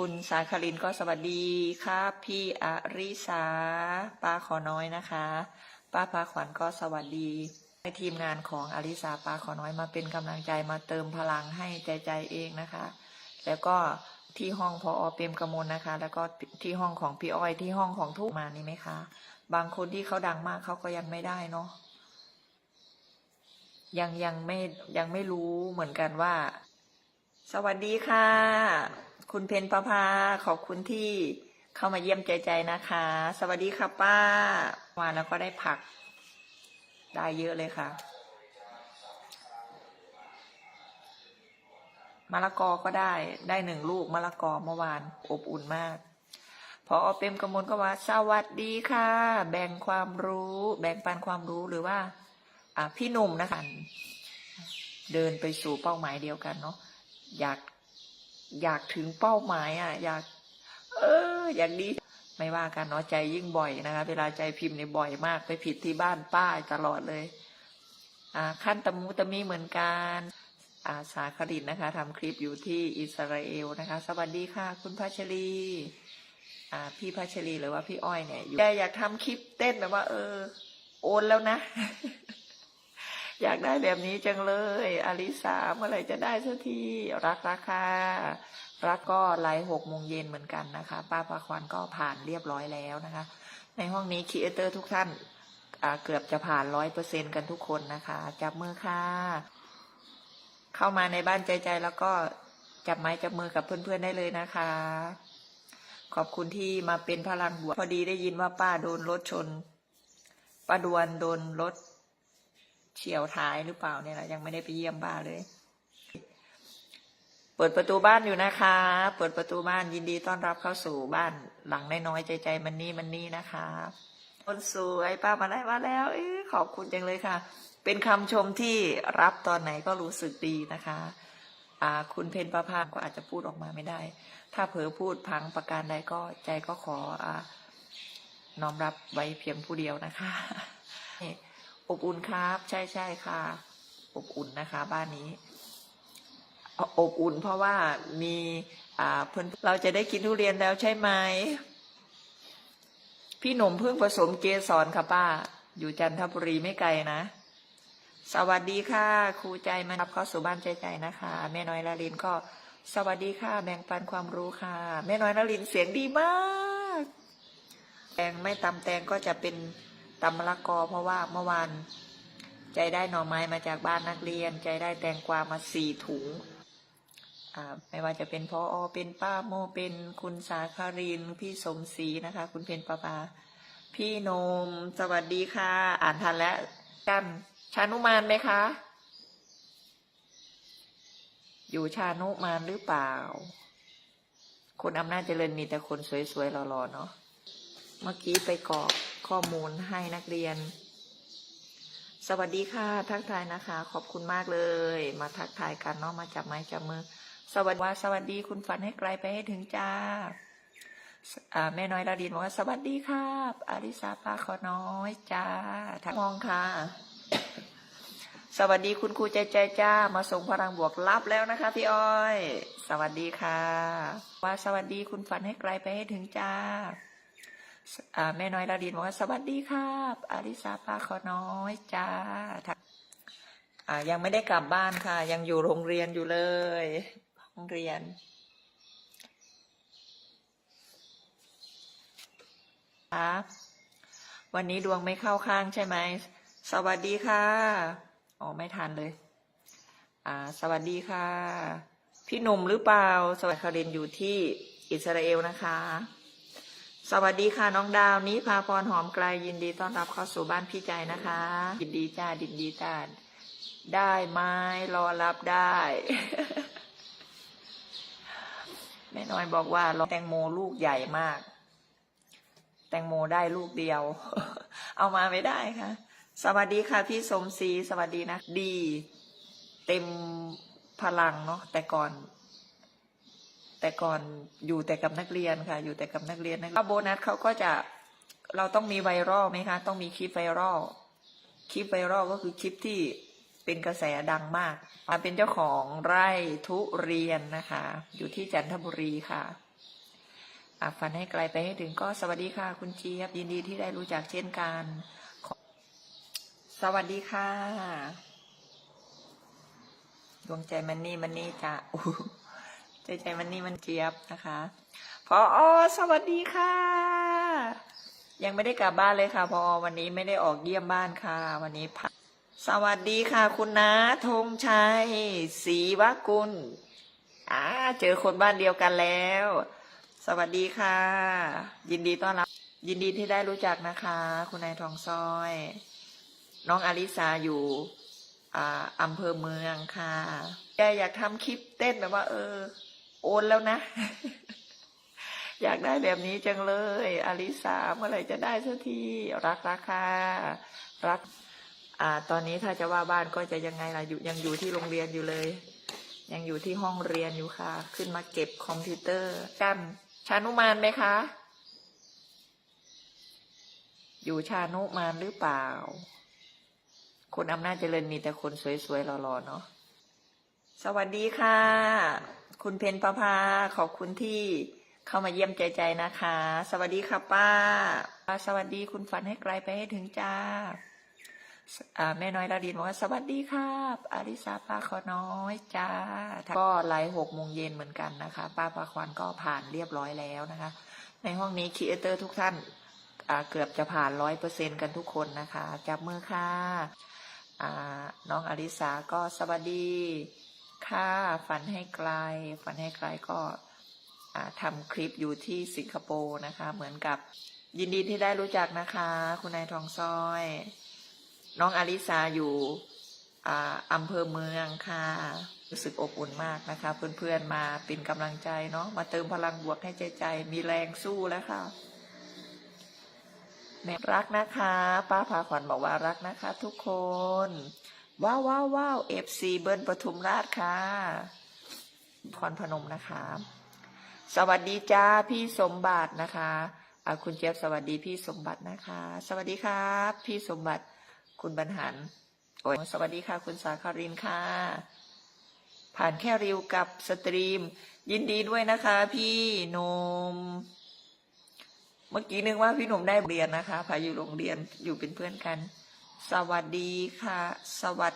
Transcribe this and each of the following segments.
คุณสาคลินก็สวัสดีครับพี่อริสาป้าขอน้อยนะคะ ป้าพาขวัญก็สวัสดีให้ทีมงานของอริสาป้าขอน้อยมาเป็นกำลังใจมาเติมพลังให้ใจใจเองนะคะ แล้วก็ที่ห้องพออเปรมกมลนะคะ แล้วก็ที่ห้องของพี่อ้อยที่ห้องของทุกมานี่ไหมคะ บางคนที่เขาดังมากเขาก็ยังไม่ได้เนาะยังยังไม่ยังไม่รู้เหมือนกันว่า สวัสดีค่ะ คุณเพนประภาขอบคุณที่เข้ามาเยี่ยมใจใจนะคะ สวัสดีค่ะป้ามาแล้วก็ได้ผัก ได้เยอะเลยค่ะมะละกอก็ได้ได้หนึ่งลูกมะละกอเมื่อวานอบอุ่นมาก พอเปรมกมลก็ว่า สวัสดีค่ะ แบ่งความรู้ แบ่งปันความรู้หรือว่า อ่าพี่หนุ่มนะคะ เดินไปสู่เป้าหมายเดียวกันเนาะอยาก อยากถึงเป้าหมายอะ อยาก เออ อย่ากดีไม่ว่ากันเนาะใจยิ่งบ่อยนะคะ เวลาใจพิมพ์เนี่ยบ่อยมาก ไปผิดที่บ้านป้าตลอดเลย อ่า ขั้นตะมูตะมีเหมือนกันอาสาคดินนะคะทำคลิปอยู่ที่อิสราเอลนะคะ สวัสดีค่ะ คุณพัชรีอ่าพี่พัชรีหรือว่าพี่อ้อยเนี่ยอยู่แกอยากทำคลิปเต้นแบบว่า เออ โอนแล้วนะ อยากได้แบบนี้จังเลยอลิสาเมื่อไหร่จะได้สักทีรักราคารักก็ไลฟ์หกโมงเย็นเหมือนกันนะคะ ป้าประควันก็ผ่านเรียบร้อยแล้วนะคะ ในห้องนี้คีเอเตอร์ทุกท่านเกือบจะผ่านร้อยเปอร์เซ็นกันทุกคนนะคะ จับมือค่ะ เข้ามาในบ้านใจใจแล้วก็จับไม้จับมือกับเพื่อนๆได้เลยนะคะ ขอบคุณที่มาเป็นพลังบวกพอดีได้ยินว่าป้าโดนรถชนป้าดวนโดนรถ เฉียวท้ายหรือเปล่าเนี่ยนะยังไม่ได้ไปเยี่ยมป้านเลย เปิดประตูบ้านอยู่นะคะ เปิดประตูบ้านยินดีต้อนรับเข้าสู่บ้านหลังน้อยๆใจใจมันนี่มันนี่นะคะคนสวยป้ามาได้มาแล้วอขอบคุณจังเลยค่ะ เป็นคำชมที่รับตอนไหนก็รู้สึกดีนะคะอ่าคุณเพนประภาก็อาจจะพูดออกมาไม่ได้ ถ้าเผลอพูดพังประการใดก็ใจก็ขออ่าน้อมรับไว้เพียงผู้เดียวนะคะนี่ อบอุ่นครับ ใช่ใช่ค่ะ อบอุ่นนะคะ บ้านนี้ อบอุ่นเพราะว่ามีอ่าเพื่อนเราจะได้กินทุเรียนแล้วใช่ไหมพี่หนุ่มเพิ่งผสมเกสรค่ะป้า อยู่จันทบุรีไม่ไกลนะ สวัสดีค่ะครูใจมารับเข้าสู่บ้านใจใจนะคะ แม่น้อยละลินก็สวัสดีค่ะ แบ่งปันความรู้ค่ะ แม่น้อยละลินเสียงดีมาก แตงไม่ตำแตงก็จะเป็น ตำมะละกอเพราะว่าเมื่อวานใจได้หน่อไม้มาจากบ้านนักเรียน ใจได้แตงกวามาสี่ถุงไม่ว่าจะเป็นพออเป็นป้าโมเป็นคุณสาคาริน พี่สมศรีนะคะ คุณเพนประภาพี่นม สวัสดีค่ะ อ่านทันแล้วกันชานุมานไหมคะ อยู่ชานุมานหรือเปล่า คนอำนาจเจริญมีแต่คนสวยๆหล่อๆเนาะ เมื่อกี้ไปกรอกข้อมูลให้นักเรียน สวัสดีค่ะ ทักทายนะคะ ขอบคุณมากเลย มาทักทายกันเนาะมาจับไม้จับมือ สวัสดีว่าสวัสดีคุณฝันให้ไกลไปให้ถึงจ้าแม่น้อยดาดินบอกว่าสวัสดีค่ะอาริสาปาขอน้อยจ้าทักมองค่ะ สวัสดีคุณครูใจใจจ้า มาส่งพลังบวกรับแล้วนะคะ พี่อ้อย สวัสดีค่ะ ว่าสวัสดีคุณฝันให้ไกลไปให้ถึงจ้า แม่น้อยดาดินบอกว่าสวัสดีครับอาริสาปาขอน้อยจ้าทักยังไม่ได้กลับบ้านค่ะ ยังอยู่โรงเรียนอยู่เลยโรงเรียนครับวันนี้ดวงไม่เข้าข้างใช่ไหม สวัสดีค่ะ อ๋อ ไม่ทันเลย อ่า สวัสดีค่ะ พี่หนุ่มหรือเปล่า สวัสดีคารินอยู่ที่อิสราเอลนะคะ สวัสดีค่ะน้องดาวนี้พาพรหอมไกลยินดีต้อนรับเข้าสู่บ้านพี่ใจนะคะยินดีจ้ายินดีจ้าได้ไหมรอรับได้ แม่น้อยบอกว่ารอแตงโมลูกใหญ่มาก แตงโมได้ลูกเดียว เอามาไม่ได้ค่ะ สวัสดีค่ะพี่สมศรีสวัสดีนะ ดี เต็มพลังเนาะแต่ก่อน แต่ก่อนอยู่แต่กับนักเรียนค่ะ อยู่แต่กับนักเรียนนะโบนัสเขาก็จะเราต้องมีไวรัลไหมคะ ต้องมีคลิปไวรัลคลิปไวรัลก็คือคลิปที่เป็นกระแสดังมากมาเป็นเจ้าของไร่ทุเรียนนะคะ อยู่ที่จันทบุรีค่ะฝันให้ไกลไปให้ถึงก็สวัสดีค่ะ คุณเจี๊ยบยินดีที่ได้รู้จักเช่นกันสวัสดีค่ะ ดวงใจมันนี่มันนี่จ้ะ ใจใจมันนี่มันเจี๊ยบนะคะพออสวัสดีค่ะ ยังไม่ได้กลับบ้านเลยค่ะพอวันนี้ไม่ได้ออกเยี่ยมบ้านค่ะ วันนี้พักสวัสดีค่ะ คุณนาธงชัยศรีวกุลอ่าเจอคนบ้านเดียวกันแล้ว สวัสดีค่ะ ยินดีต้อนรับ ยินดีที่ได้รู้จักนะคะ คุณนายทองซอย น้องอาริสาอยู่อ่าอำเภอเมืองค่ะแกอยากทำคลิปเต้นแบบว่า เออ โอนแล้วนะ อยากได้แบบนี้จังเลยอาริสาเมื่อไหร่จะได้สักทีรักราคารักอ่าตอนนี้ถ้าจะว่าบ้านก็จะยังไงล่ะอยู่ยังอยู่ที่โรงเรียนอยู่เลย ยังอยู่ที่ห้องเรียนอยู่ค่ะ ขึ้นมาเก็บคอมพิวเตอร์กันชานุมานไหมคะ อยู่ชานุมานหรือเปล่า คนอำนาจเจริญมีแต่คนสวยๆหล่อๆเนาะสวัสดีค่ะ คุณเพนประภาขอบคุณที่เข้ามาเยี่ยมใจใจนะคะ สวัสดีค่ะป้า สวัสดีคุณฝันให้ไกลไปให้ถึงจ้าแม่น้อยดาดินบอกว่าสวัสดีครับอาริสาป้าขอน้อยจ้า ก็ไลฟ์หกโมงเย็นเหมือนกันนะคะ ป้าประควันก็ผ่านเรียบร้อยแล้วนะคะ ในห้องนี้คีเอเตอร์ทุกท่านเกือบจะผ่านร้อยเปอร์เซ็นกันทุกคนนะคะ จับมือค่ะน้องอาริสาก็สวัสดี ค่ะฝันให้ไกล ฝันให้ไกลก็ทำคลิปอยู่ที่สิงคโปร์นะคะ เหมือนกับยินดีที่ได้รู้จักนะคะ คุณนายทองซอย น้องอาริสาอยู่อ่าอำเภอเมืองค่ะ รู้สึกอบอุ่นมากนะคะ เพื่อนๆมาเป็นกำลังใจเนาะมาเติมพลังบวกให้ใจใจมีแรงสู้แล้วค่ะแม่รักนะคะ ป้าพาขวัญบอกว่ารักนะคะ ทุกคน ว้าวว้าวว้าวเอฟซีเบิร์นปทุมราชค่ะพรพนมนะคะ สวัสดีจ้าพี่สมบัตินะคะอาคุณเจี๊ยบสวัสดีพี่สมบัตินะคะ สวัสดีครับ พี่สมบัติคุณบรรหารโอ้ยสวัสดีค่ะ คุณสาคารินค่ะ ผ่านแค่ริวกับสตรีม ยินดีด้วยนะคะ พี่หนม เมื่อกี้นึกว่าพี่หนุ่มได้เรียนนะคะ พาอยู่โรงเรียนอยู่เป็นเพื่อนกัน สวัสดีค่ะ สวัส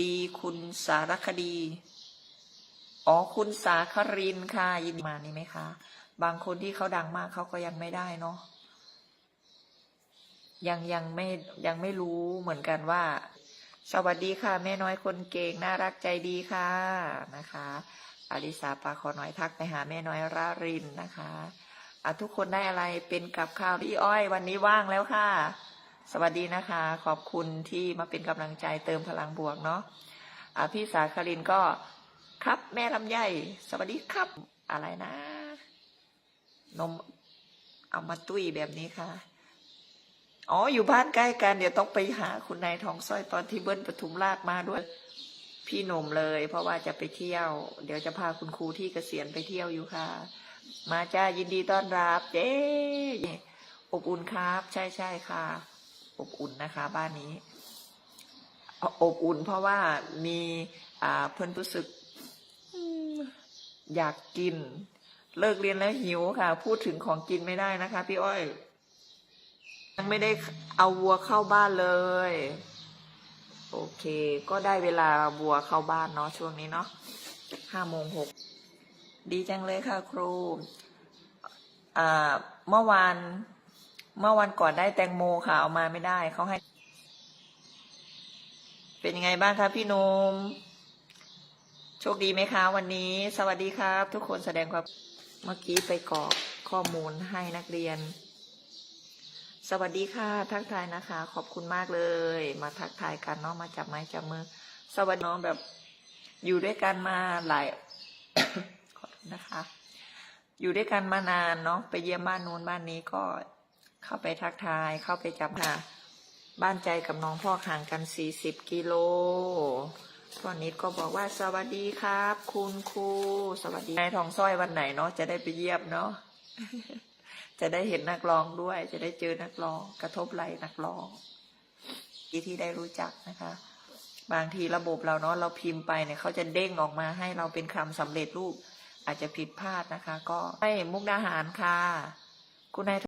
ดีคุณสารคดี อ๋อคุณสาครินค่ะ ยินดีมานี่ไหมคะ บางคนที่เขาดังมากเขาก็ยังไม่ได้เนาะยังยังไม่ยังไม่รู้เหมือนกันว่า สวัสดีค่ะ แม่น้อยคนเก่งน่ารักใจดีค่ะนะคะอลิสาปาขอน้อยทักไปหาแม่น้อยรารินนะคะอะทุกคนได้อะไรเป็นกับข้าวพี่อ้อย วันนี้ว่างแล้วค่ะ สวัสดีนะคะ ขอบคุณที่มาเป็นกำลังใจเติมพลังบวกเนาะะพี่สาคารินก็ครับแม่ลำไยสวัสดีครับอะไรนะ นมเอามาตุ้ยแบบนี้ค่ะ อ๋อ อยู่บ้านใกล้กัน เดี๋ยวต้องไปหาคุณนายทองสร้อยตอนที่เบิ้ลปทุมราชมาด้วย พี่หนุ่มเลย เพราะว่าจะไปเที่ยว เดี๋ยวจะพาคุณครูที่เกษียณไปเที่ยวอยู่ค่ะ มาจ้ายินดีต้อนรับ เจ๊อบอุ่นครับ ใช่ใช่ค่ะ อบอุ่นนะคะบ้านนี้ อบอุ่นเพราะว่ามีเพื่อนรู้สึกอยากกิน เลิกเรียนแล้วหิวค่ะ พูดถึงของกินไม่ได้นะคะ พี่อ้อย ยังไม่ได้เอาวัวเข้าบ้านเลย โอเค ก็ได้เวลาวัวเข้าบ้านเนาะช่วงนี้เนาะห้าโมงหกดีจังเลยค่ะครูเมื่อวาน เมื่อวันก่อนได้แตงโมค่ะเอามาไม่ได้เขาให้ เป็นยังไงบ้างคะพี่นมโชคดีไหมคะ วันนี้ สวัสดีครับ ทุกคนแสดงความเมื่อกี้ไปกรอกข้อมูลให้นักเรียน สวัสดีค่ะ ทักทายนะคะ ขอบคุณมากเลย มาทักทายกันเนาะมาจับไม้จับมือ สวัสดีน้องแบบอยู่ด้วยกันมาหลายขอโทษนะคะ อยู่ด้วยกันมานานเนาะไปเยี่ยมบ้านนู้นบ้านนี้ก็ เข้าไปทักทายเข้าไปจับค่ะ บ้านใจกับน้องพ่อห่างกันสี่สิบกิโลพ่อนิดก็บอกว่าสวัสดีครับ คุณครูสวัสดีนายทองสร้อยวันไหนเนาะจะได้ไปเยี่ยมเนาะจะได้เห็นนักร้องด้วย จะได้เจอนักร้อง กระทบไหลนักร้องที่ที่ได้รู้จักนะคะ บางทีระบบเราเนาะเราพิมพ์ไปเนี่ยเขาจะเด้งออกมาให้เราเป็นคำสำเร็จรูป อาจจะผิดพลาดนะคะ ก็ให้มุกดาหารค่ะ คุณนาย